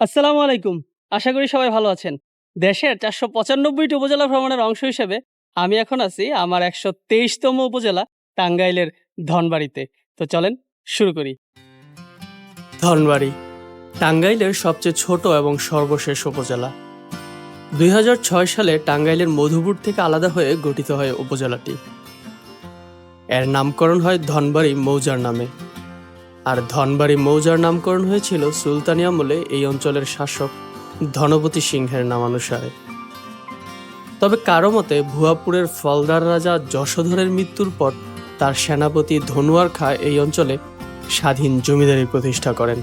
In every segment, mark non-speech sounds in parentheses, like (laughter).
আসসালামু আলাইকুম। আশা করি সবাই ভালো আছেন। দেশের চারশো পঁচানব্বইটি উপজেলা ভ্রমণের অংশ হিসেবে আমি এখন আছি আমার একশো তেইশতম উপজেলা টাঙ্গাইলের ধনবাড়িতে। তো চলেন শুরু করি। ধনবাড়ি, টাঙ্গাইলের সবচেয়ে ছোট এবং সর্বশেষ উপজেলা। দুই ছয় সালে টাঙ্গাইলের মধুপুর থেকে আলাদা হয়ে গঠিত হয় উপজেলাটি। এর নামকরণ হয় ধনবাড়ি মৌজার নামে। আর ধনবাড়ি মৌজার নামকরণ হয়েছিল সুলতানি আমলে এই অঞ্চলের শাসক ধনপতি সিংহের নামানুসারে। তবে কারও মতে ভুয়াপুরের ফলদার রাজা যশোধরের মৃত্যুর পর তার সেনাপতি ধনুয়ার খা এই অঞ্চলে স্বাধীন জমিদারি প্রতিষ্ঠা করেন।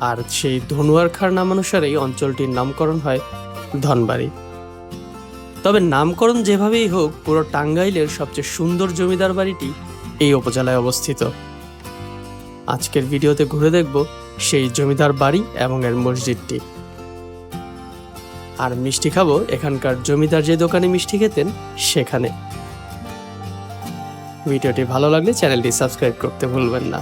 আর সেই ধনুয়ার খার নামানুসারেই অঞ্চলটির নামকরণ হয় ধনবাড়ি। তবে নামকরণ যেভাবেই হোক, পুরো টাঙ্গাইলের সবচেয়ে সুন্দর জমিদার বাড়িটি এই উপজেলায় অবস্থিত। আজকের ভিডিওতে ঘুরে দেখব সেই জমিদার বাড়ি এবং এর মসজিদটি। আর মিষ্টি খাব এখানকার জমিদার যে দোকানে মিষ্টি খেতেন, সেখানে। ভিডিওটি ভালো লাগলে চ্যানেলটি সাবস্ক্রাইব করতে ভুলবেন না।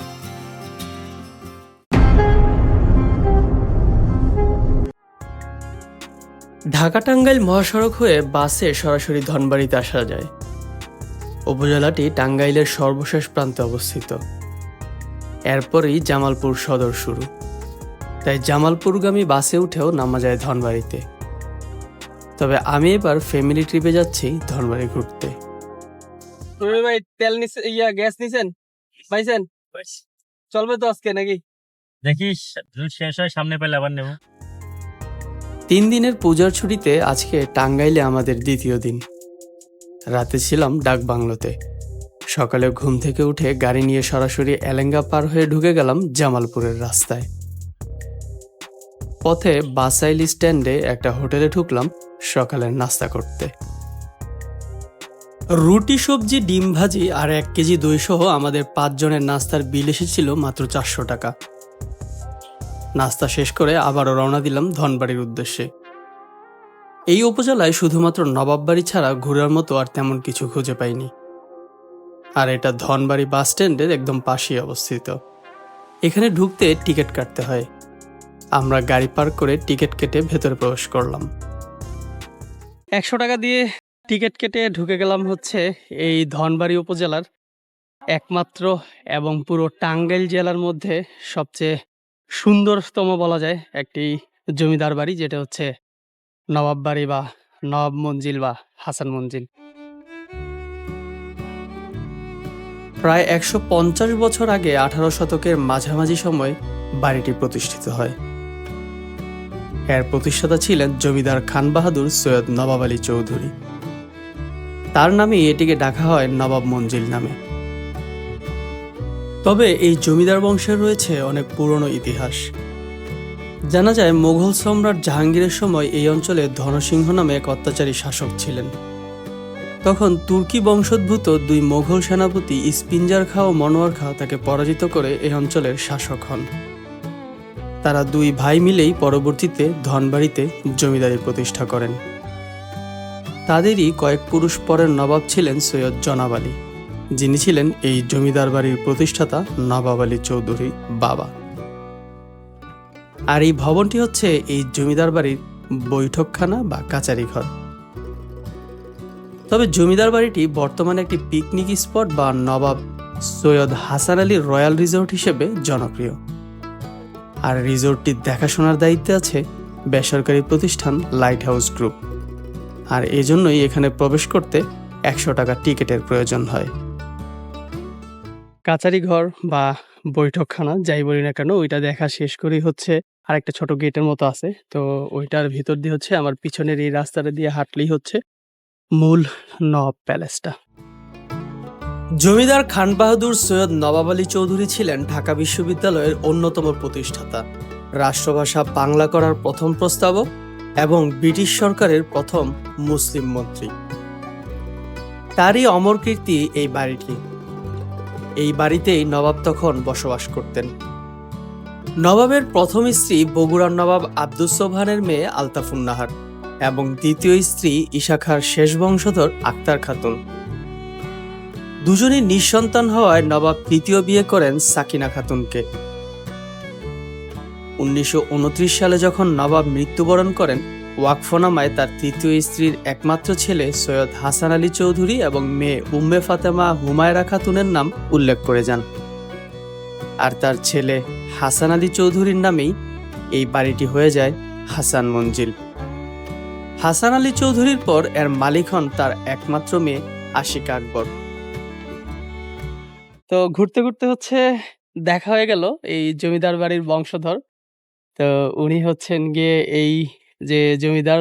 ঢাকা টাঙ্গাইল মহাসড়ক হয়ে বাসে সরাসরি ধনবাড়িতে আসা যায়। উপজেলাটি টাঙ্গাইলের সর্বশেষ প্রান্তে অবস্থিত। এরপরই জামালপুর সদর শুরু। তাই জামালপুরগামী বাসে উঠেও নামা যায় ধনবাড়িতে। তবে আমি এবার ফ্যামিলি ট্রিপে যাচ্ছি ধনবাড়ি ঘুরতে। ভাই তেল নিছে ইয়া গ্যাস নিছেন? পাইছেন? চলবে তো আজকে নাকি? দেখিস শেষ হয় সামনে পেলে আবার নেব। তিন দিনের পূজার ছুটিতে আজকে টাঙ্গাইলে আমাদের দ্বিতীয় দিন। রাতে ছিলাম ডাক বাংলোতে সকালে ঘুম থেকে উঠে গাড়ি নিয়ে সরাসরি এলেঙ্গা পার হয়ে ঢুকে গেলাম জামালপুরের রাস্তায়। পথে বাসাইল স্ট্যান্ডে একটা হোটেলে ঢুকলাম সকালের নাস্তা করতে। রুটি, সবজি, ডিম ভাজি আর এক কেজি দই সহ আমাদের পাঁচজনের নাস্তার বিল এসেছিল মাত্র চারশো টাকা। নাস্তা শেষ করে আবারও রওনা দিলাম ধনবাড়ির উদ্দেশ্যে। এই উপজেলায় শুধুমাত্র নবাববাড়ি ছাড়া ঘোরার মতো আর তেমন কিছু খুঁজে পাইনি। আর এটা ধনবাড়ি বাস স্ট্যান্ডের একদম পাশেই অবস্থিত। এখানে ঢুকতে টিকিট কাটতে হয়। আমরা গাড়ি পার্ক করে টিকিট কেটে ভেতরে প্রবেশ করলাম। একশো টাকা দিয়ে টিকিট কেটে ঢুকে গেলাম হচ্ছে এই ধনবাড়ি উপজেলার একমাত্র এবং পুরো টাঙ্গাইল জেলার মধ্যে সবচেয়ে সুন্দরতম বলা যায় একটি জমিদার বাড়ি, যেটা হচ্ছে নবাব বাড়ি বা নবাব মঞ্জিল বা হাসান মঞ্জিল। প্রায় একশো পঞ্চাশ বছর আগে আঠারো শতকের মাঝামাঝি সময় বাড়িটি প্রতিষ্ঠিত হয়। এর প্রতিষ্ঠাতা ছিলেন জমিদার খান বাহাদুর সৈয়দ নবাব আলী চৌধুরী। তার নামেই এটিকে ডাকা হয় নবাব মঞ্জিল নামে। তবে এই জমিদার বংশের রয়েছে অনেক পুরনো ইতিহাস। জানা যায় মোগল সম্রাট জাহাঙ্গীরের সময় এই অঞ্চলে ধনসিংহ নামে এক অত্যাচারী শাসক ছিলেন। তখন তুর্কি বংশোদ্ভূত দুই মোঘল সেনাপতি ইস্পিঞ্জার খা ও মনোয়ার খা তাকে পরাজিত করে এই অঞ্চলের শাসক হন। তারা দুই ভাই মিলেই পরবর্তীতে ধনবাড়িতে জমিদারি প্রতিষ্ঠা করেন। তাদেরই কয়েক পুরুষ পরের নবাব ছিলেন সৈয়দ জনাব আলী, যিনি ছিলেন এই জমিদার বাড়ির প্রতিষ্ঠাতা নবাব আলী চৌধুরী বাবা। আর এই ভবনটি হচ্ছে এই জমিদার বাড়ির বৈঠকখানা বা কাচারি ঘর তবে জমিদার বাড়িটি বর্তমানে একটি পিকনিক স্পট বা নবাব সৈয়দ হাসান আলী রয়্যাল রিসোর্ট হিসেবে জনপ্রিয়। আর রিসোর্টটির দেখাশোনার দায়িত্বে আছে বেসরকারি প্রতিষ্ঠান লাইট হাউস গ্রুপ আর এজন্যই এখানে প্রবেশ করতে একশো টাকা টিকিটের প্রয়োজন হয়। কাচারি ঘর বা বৈঠকখানা, যাই বলি না কেন, ওইটা দেখা শেষ করেই হচ্ছে। আর একটা ছোট গেটের মতো আছে, তো ওইটার ভিতর দিয়ে হচ্ছে আমার পিছনের এই রাস্তাটা দিয়ে হাঁটলেই হচ্ছে। মূল নবাব প্যালেসটা। জমিদার খান বাহাদুর সৈয়দ নবাব আলী চৌধুরী ছিলেন ঢাকা বিশ্ববিদ্যালয়ের অন্যতম প্রতিষ্ঠাতা। রাষ্ট্রভাষা বাংলা করার প্রথম প্রস্তাবক এবং ব্রিটিশ সরকারের প্রথম মুসলিম মন্ত্রী। তারই অমর কীর্তি এই বাড়িটি। এই বাড়িতেই নবাব তখন বসবাস করতেন। নবাবের প্রথম স্ত্রী বগুড়ার নবাব আব্দুস সোবহানের মেয়ে আলতাফুন নাহার এবং দ্বিতীয় স্ত্রী ইশাখার শেষ বংশধর আক্তার খাতুন। দুজনই নিঃসন্তান হওয়ায় নবাব তৃতীয় বিয়ে করেন সাকিনা খাতুনকে। উনিশশো উনত্রিশ সালে যখন নবাব মৃত্যুবরণ করেন, ওয়াকফনামায় তার তৃতীয় স্ত্রীর একমাত্র ছেলে সৈয়দ হাসান আলী চৌধুরী এবং মেয়ে উম্মে ফাতেমা হুমায়রা খাতুনের নাম উল্লেখ করে যান। আর তার ছেলে হাসান আলী চৌধুরীর নামেই এই বাড়িটি হয়ে যায় হাসান মঞ্জিল। হাসান আলী চৌধুরীর পর এর মালিক হন তার একমাত্র মেয়ে আশিকা আকবর। তো ঘুরতে ঘুরতে হচ্ছে দেখা হয়ে গেল এই জমিদার বাড়ির বংশধর। তো উনি হচ্ছেন গিয়ে এই যে জমিদার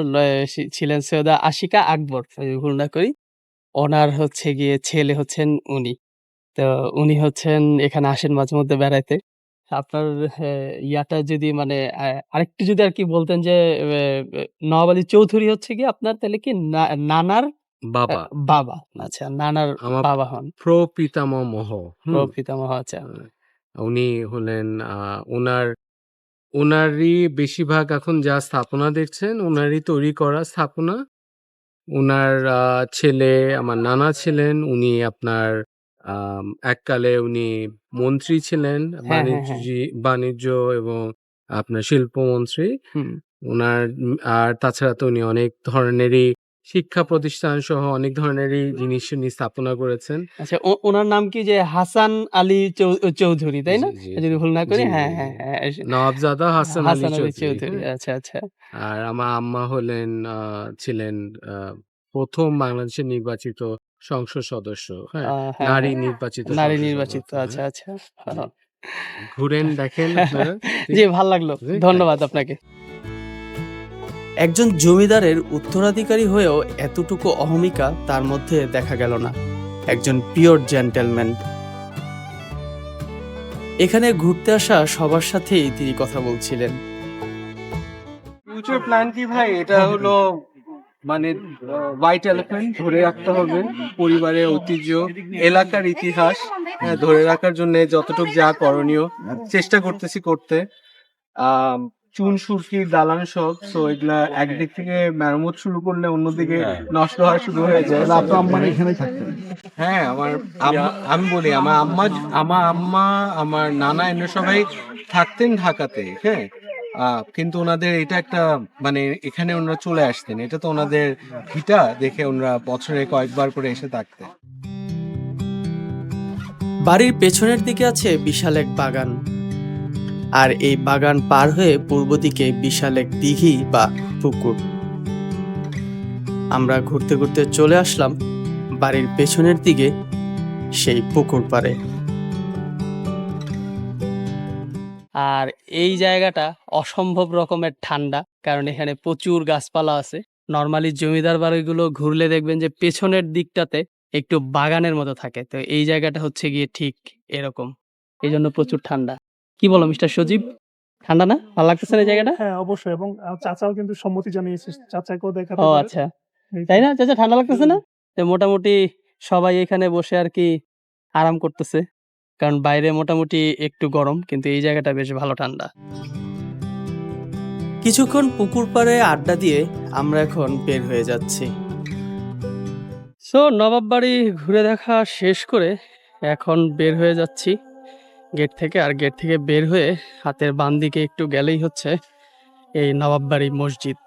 ছিলেন সৈয়দা আশিকা আকবর ভুল না করি। ওনার হচ্ছে গিয়ে ছেলে হচ্ছেন উনি। তো উনি হচ্ছেন এখানে আসেন মাঝে মধ্যে বেড়াইতে। আপনার আহ, ইয়াটা যদি মানে আরেকটু যদি আর কি বলতেন যে আহ, নওয়াব আলী চৌধুরী হচ্ছে কি আপনার তাহলে কি না- নানার বাবা। বাবা। আচ্ছা নানার আমার বাবা হন। প্রপিতামহ। হুম, প্রপিতামহ আচ্ছা। উনি হলেন আহ, ওনার ওনারই বেশিরভাগ এখন যা স্থাপনা দেখছেন ওনারই তৈরি করা স্থাপনা। ওনার আহ, ছেলে আমার নানা ছিলেন উনি আপনার আম, এককালে উনি মন্ত্রী ছিলেন হ্যাঁ, হ্যাঁ, বাণিজ্য বাণিজ্য এবং আপনার শিল্পমন্ত্রী। হুম। ওনার উম, আর তাছাড়া তো উনি অনেক ধরনেরই শিক্ষা প্রতিষ্ঠান সহ অনেক ধরনেরই জিনিস উনি স্থাপনা করেছেন। আচ্ছা ও- ওনার নাম কি যে হাসান আলী চৌ- চৌধুরী তাই না? জি, যদি ভুল না করি জি, হ্যাঁ জি, হ্যাঁ হ্যাঁ এস- নওয়াবজাদা হাসান আলী হাসান আলী চৌধুরী চৌধুরী হ্যাঁ। আচ্ছা আচ্ছা। আর আমার আম্মা হলেন আহ, ছিলেন আহ, প্রথম বাংলাদেশের নির্বাচিত সংসদ সদস্য হ্যাঁ? হ্যাঁ, নারী হ্যাঁ। নির্বাচিত নারী সংসদ নির্বাচিত সদস্য, আচ্ছা হ্যাঁ। আচ্ছা (laughs) হ্যাঁ। ঘুরেন দেখেন আপনারা জি। ভালো লাগল। জি, ধন্যবাদ আপনাকে। একজন জমিদারের উত্তরাধিকারী হয়েও এতটুকু অহমিকা তার মধ্যে দেখা গেল না। একজন পিওর জেন্টেলম্যান। এখানে ঘুরতে আসা সবার সাথেই তিনি কথা বলছিলেন। ফিউচার প্ল্যান কি ভাই? এটা হলো মানে হোয়াইট এলিফ্যান্ট ধরে রাখতে হবে পরিবারের ঐতিহ্য এলাকার ইতিহাস হ্যাঁ, ধরে রাখার জন্য যতটুকু যা করণীয় চেষ্টা করতেছি করতে। চুন সুরকির দালান সব সো এগুলা একদিক থেকে মেরামত শুরু করলে অন্যদিকে নষ্ট হওয়া শুরু হয়ে যায়। আম্মা এখানে থাকতেন হ্যাঁ আমার আমি বলি আমার আম্মা আমার আম্মা আমার নানা এনে সবাই থাকতেন ঢাকাতে হ্যাঁ। কিন্তু ওনাদের এটা একটা মানে এখানে ওনারা চলে আসতেন। এটা তো ওনাদের ভিটা দেখে ওনারা বছরে কয়েকবার করে এসে থাকতেন। বাড়ির পেছনের দিকে আছে বিশাল এক বাগান। আর এই বাগান পার হয়ে পূর্ব দিকে বিশাল এক দিঘি বা পুকুর। আমরা ঘুরতে ঘুরতে চলে আসলাম বাড়ির পেছনের দিকে, সেই পুকুর পাড়ে। আর এই জায়গাটা অসম্ভব রকমের ঠান্ডা কারণ এখানে প্রচুর গাছপালা আছে। নর্মালি জমিদার বাড়িগুলো ঘুরলে দেখবেন যে পেছনের দিকটাতে একটু বাগানের মতো থাকে। তো এই জায়গাটা হচ্ছে গিয়ে ঠিক এরকম। এই জন্য প্রচুর ঠান্ডা। কি বলো মিস্টার সজীব? ঠান্ডা না? ভালো লাগতেছে না এই জায়গাটা? হ্যাঁ অবশ্যই। এবং চাচাও কিন্তু সম্মতি জানিয়েছে চাচাকেও দেখাতে ও আচ্ছা। তাই না? চাচা ঠান্ডা লাগতেছে না? মোটামুটি সবাই এখানে বসে আর কি আরাম করতেছে। কারণ বাইরে মোটামুটি একটু গরম কিন্তু এই জায়গাটা বেশ ভালো ঠান্ডা। কিছুক্ষণ পুকুর পাড়ে আড্ডা দিয়ে আমরা এখন বের হয়ে যাচ্ছি। সো নবাব বাড়ি ঘুরে দেখা শেষ করে এখন বের হয়ে যাচ্ছি। গেট থেকে আর গেট থেকে বের হয়ে হাতের বাম দিকে একটু গেলেই হচ্ছে এই নবাব বাড়ি মসজিদ।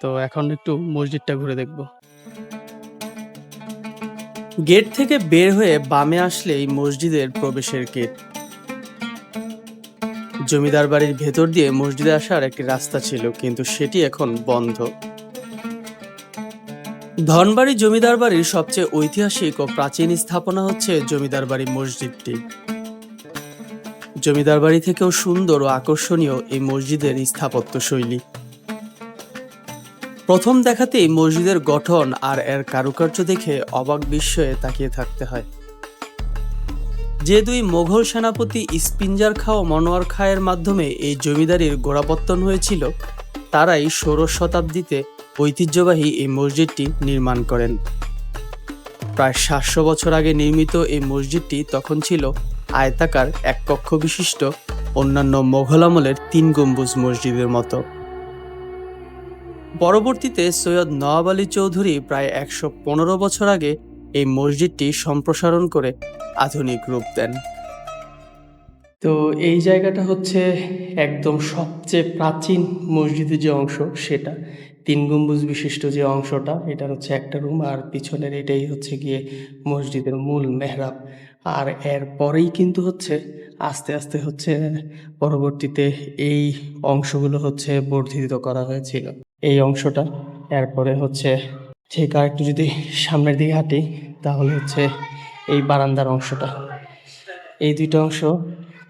তো এখন একটু মসজিদটা ঘুরে দেখব। গেট থেকে বের হয়ে বামে আসলেই মসজিদের প্রবেশের গেট। জমিদার বাড়ির ভেতর দিয়ে মসজিদে আসার একটি রাস্তা ছিল, কিন্তু সেটি এখন বন্ধ। ধনবাড়ি জমিদার বাড়ির সবচেয়ে ঐতিহাসিক ও প্রাচীন স্থাপনা হচ্ছে জমিদার বাড়ি মসজিদটি। জমিদার বাড়ি থেকেও সুন্দর ও আকর্ষণীয় এই মসজিদের স্থাপত্য শৈলী প্রথম দেখাতেই মসজিদের গঠন আর এর কারুকার্য দেখে অবাক বিস্ময়ে তাকিয়ে থাকতে হয়। যে দুই মোঘল সেনাপতি ইস্পিঞ্জার খা ও মনোয়ার খায়ের মাধ্যমে এই জমিদারির গোড়াপত্তন হয়েছিল, তারাই ষোড়শ শতাব্দীতে ঐতিহ্যবাহী এই মসজিদটি নির্মাণ করেন। প্রায় সাতশো বছর আগে নির্মিত এই মসজিদটি তখন ছিল আয়তাকার এক কক্ষ বিশিষ্ট অন্যান্য মোঘল আমলের তিন গম্বুজ মসজিদের মতো। পরবর্তীতে সৈয়দ নওয়াব আলী চৌধুরী প্রায় একশো পনেরো বছর আগে এই মসজিদটি সম্প্রসারণ করে আধুনিক রূপ দেন। তো এই জায়গাটা হচ্ছে একদম সবচেয়ে প্রাচীন মসজিদের যে অংশ, সেটা। তিন গম্বুজ বিশিষ্ট যে অংশটা এটা হচ্ছে একটা রুম আর পিছনের এটাই হচ্ছে গিয়ে মসজিদের মূল মেহরাব। আর এর পরেই কিন্তু হচ্ছে, আস্তে আস্তে হচ্ছে, পরবর্তীতে এই অংশগুলো হচ্ছে বর্ধিত করা হয়েছিল। এই অংশটা। এরপরে হচ্ছে ঠিক আর একটু যদি সামনের দিকে হাঁটি, তাহলে হচ্ছে এই বারান্দার অংশটা। এই দুইটা অংশ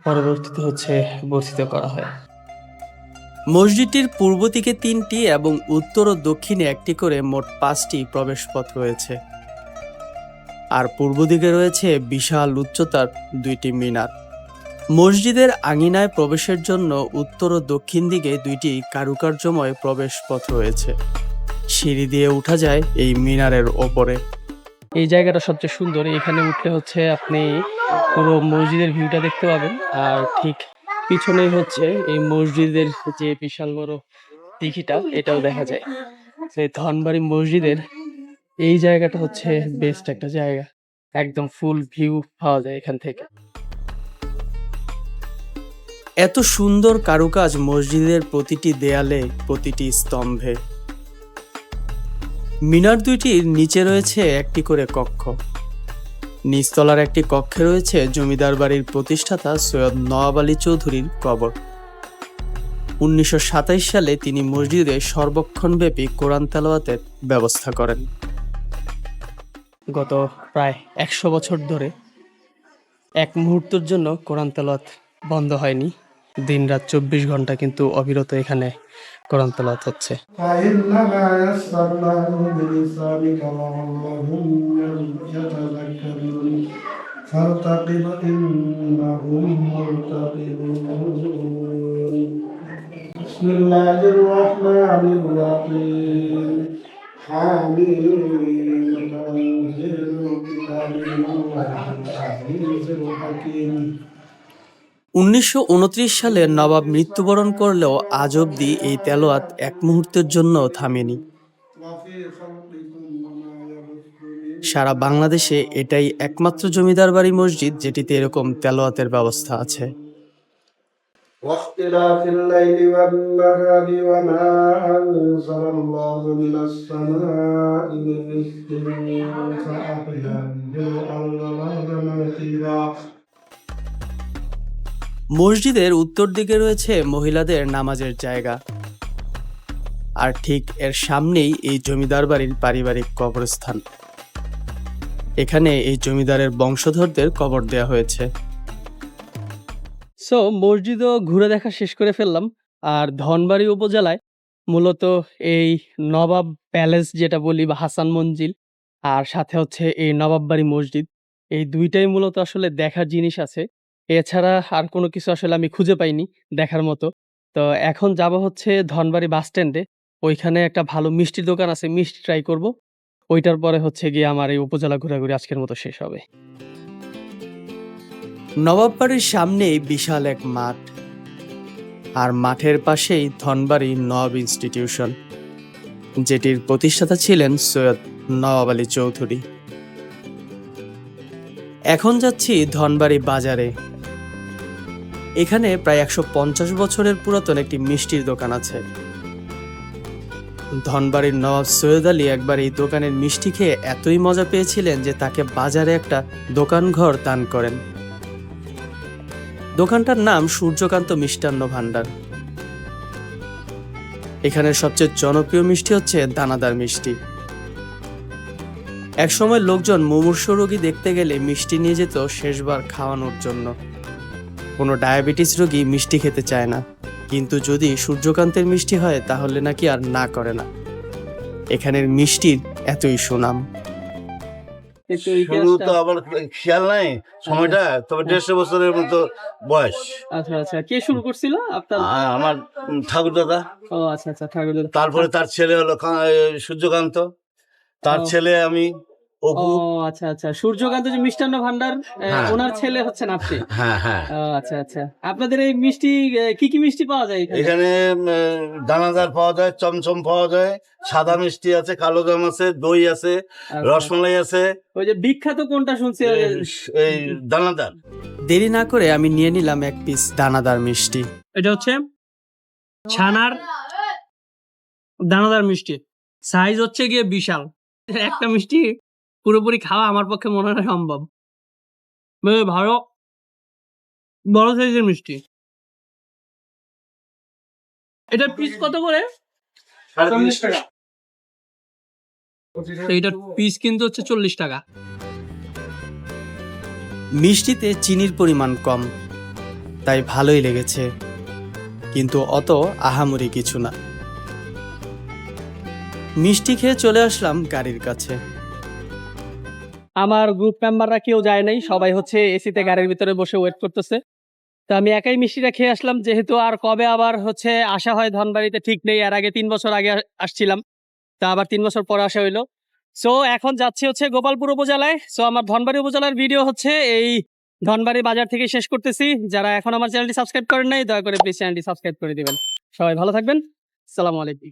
পরবর্তীতে হচ্ছে বর্ধিত করা হয়। মসজিদটির পূর্ব দিকে তিনটি এবং উত্তর ও দক্ষিণে একটি করে মোট পাঁচটি প্রবেশপথ রয়েছে। আর পূর্ব দিকে রয়েছে বিশাল উচ্চতার দুইটি মিনার। মসজিদের আঙিনায় প্রবেশের জন্য উত্তর ও দক্ষিণ দিকে দুইটি কারুকার্যময় প্রবেশপথ রয়েছে। সিঁড়ি দিয়ে উঠা যায় এই মিনারের ওপরে। এই জায়গাটা সবচেয়ে সুন্দর। এখানে উঠলে হচ্ছে আপনি পুরো মসজিদের ভিউটা দেখতে পাবেন। আর ঠিক পিছনেই হচ্ছে এই মসজিদের যে বিশাল বড় দিঘিটা, এটাও দেখা যায়। এই ধনবাড়ি মসজিদের এই জায়গাটা হচ্ছে বেস্ট একটা জায়গা। একদম ফুল ভিউ পাওয়া যায় এখান থেকে। এত সুন্দর কারুকাজ মসজিদের প্রতিটি দেয়ালে, প্রতিটি স্তম্ভে। মিনার দুইটির নিচে রয়েছে একটি করে কক্ষ। নিচতলার একটি কক্ষে রয়েছে জমিদার বাড়ির প্রতিষ্ঠাতা সৈয়দ নওয়াব আলী চৌধুরীর কবর। উনিশশো সালে তিনি মসজিদে সর্বক্ষণব্যাপী কোরআন তেলাওয়াতের ব্যবস্থা করেন। গত প্রায় একশো বছর ধরে এক মুহূর্তের জন্য কোরআন তেলাওয়াত বন্ধ হয়নি। দিনরাত চব্বিশ ঘন্টা কিন্তু অবিরত এখানে কোরআন তেলাওয়াত হচ্ছে فإنما يسرناه بلسانك لعلهم يتذكرون فارتقب إنهم مرتقبون بسم الله الرحمن الرحيم حميم تنزيل الكتاب من الله العزيز الحكيم উনিশশো সালে নবাব মৃত্যুবরণ করলেও আজ অবধি এই তেলোয়াত এক মুহূর্তের জন্য থামেনি وفي خلقكم وما يبث من সারা বাংলাদেশে এটাই একমাত্র জমিদার বাড়ি মসজিদ যেটিতে এরকম তেলোয়াতের ব্যবস্থা আছে واختلاف الليل والنهار وما أنزل الله من السماء من رزق فأحيا به الأرض بعد موتها মসজিদের উত্তর দিকে রয়েছে মহিলাদের নামাজের জায়গা। আর ঠিক এর সামনেই এই জমিদার বাড়ির পারিবারিক কবরস্থান। এখানে এই জমিদারের বংশধরদের কবর দেয়া হয়েছে। সো মসজিদও ঘুরে দেখা শেষ করে ফেললাম। আর ধনবাড়ি উপজেলায় মূলত এই নবাব প্যালেস যেটা বলি বা হাসান মঞ্জিল, আর সাথে হচ্ছে এই নবাববাড়ি মসজিদ। এই দুইটাই মূলত আসলে দেখার জিনিস আছে। এছাড়া আর কোনো কিছু আসলে আমি খুঁজে পাইনি দেখার মতো। তো এখন যাব হচ্ছে ধনবাড়ি বাস স্ট্যান্ডে। ওইখানে একটা ভালো মিষ্টির দোকান আছে, মিষ্টি ট্রাই করব। ওইটার পরে হচ্ছে গিয়ে আমার এই উপজেলা ঘোরাঘুরি আজকের মতো শেষ হবে। নবাববাড়ির সামনেই বিশাল এক মাঠ। আর মাঠের পাশেই ধনবাড়ি নবাব ইনস্টিটিউশন যেটির প্রতিষ্ঠাতা ছিলেন সৈয়দ নওয়াব আলী চৌধুরী। এখন যাচ্ছি ধনবাড়ি বাজারে। এখানে প্রায় একশো পঞ্চাশ বছরের পুরাতন একটি মিষ্টির দোকান আছে। ধনবাড়ির নবাব সৈয়দ আলী একবার এই দোকানের মিষ্টি খেয়ে এতই মজা পেয়েছিলেন যে তাকে বাজারে একটা দোকান ঘর দান করেন। দোকানটার নাম সূর্যকান্ত মিষ্টান্ন ভাণ্ডার। এখানের সবচেয়ে জনপ্রিয় মিষ্টি হচ্ছে দানাদার মিষ্টি। একসময় লোকজন মুমূর্ষ রোগী দেখতে গেলে মিষ্টি নিয়ে যেত শেষবার খাওয়ানোর জন্য। কোনো ডায়াবেটিস রোগী মিষ্টি খেতে চায় না। কিন্তু যদি সূর্যকান্তের মিষ্টি হয় তাহলে নাকি আর না করে না। এখানের মিষ্টির এতই সুনাম। শুরু তো আবার খেয়াল নাই সময়টা তবে দেড়শো বছরের মতো বয়স। আচ্ছা আচ্ছা। কে শুরু করছিল? আপনার আমার ঠাকুর দাদা। ও আচ্ছা আচ্ছা ঠাকুর তারপরে তার ছেলে হলো সূর্যকান্ত। তার ছেলে আমি ও আচ্ছা আচ্ছা। সূর্যকান্ত যে মিষ্টান্ন ভান্ডার হ্যাঁ। ওনার ছেলে হচ্ছেন আপনি? হ্যাঁ হ্যাঁ। আচ্ছা আচ্ছা। আপনাদের এই মিষ্টি কি কি মিষ্টি পাওয়া যায় এখানে? দানাদার পাওয়া যায় চমচম পাওয়া যায় সাদা মিষ্টি আছে কালো জাম আছে দই আছে আচ্ছা। রসমালাই আছে। ওই যে বিখ্যাত কোনটা শুনছি এই দানাদার। দেরি না করে আমি নিয়ে নিলাম এক পিস দানাদার মিষ্টি। এটা হচ্ছে ছানার দানাদার মিষ্টি। সাইজ হচ্ছে গিয়ে বিশাল। একটা মিষ্টি পুরোপুরি খাওয়া আমার পক্ষে মনে হয় সম্ভব। ভালো। বড় সাইজের মিষ্টি। এটার পিস কত করে? তো এটার পিস কিন্তু হচ্ছে চল্লিশ টাকা। মিষ্টিতে চিনির পরিমাণ কম তাই ভালোই লেগেছে। কিন্তু অত আহামরি কিছু না। মিষ্টি খেয়ে চলে আসলাম গাড়ির কাছে। আমার গ্রুপ মেম্বাররা কেউ যায় নাই, সবাই হচ্ছে এসিতে গাড়ির ভিতরে বসে ওয়েট করতেছে। তো আমি একাই মিষ্টিটা খেয়ে আসলাম, যেহেতু আর কবে আবার হচ্ছে আসা হয় ধনবাড়িতে ঠিক নেই আর আগে তিন বছর আগে আসছিলাম। তা আবার তিন বছর পরে আসা হইল। সো এখন যাচ্ছি হচ্ছে গোপালপুর উপজেলায়। সো আমার ধনবাড়ি উপজেলার ভিডিও হচ্ছে এই ধনবাড়ি বাজার থেকে শেষ করতেছি। যারা এখন আমার চ্যানেলটি সাবস্ক্রাইব করেন নাই, দয়া করে প্লিজ চ্যানেলটি সাবস্ক্রাইব করে দিবেন। সবাই ভালো থাকবেন। সালামু আলাইকুম।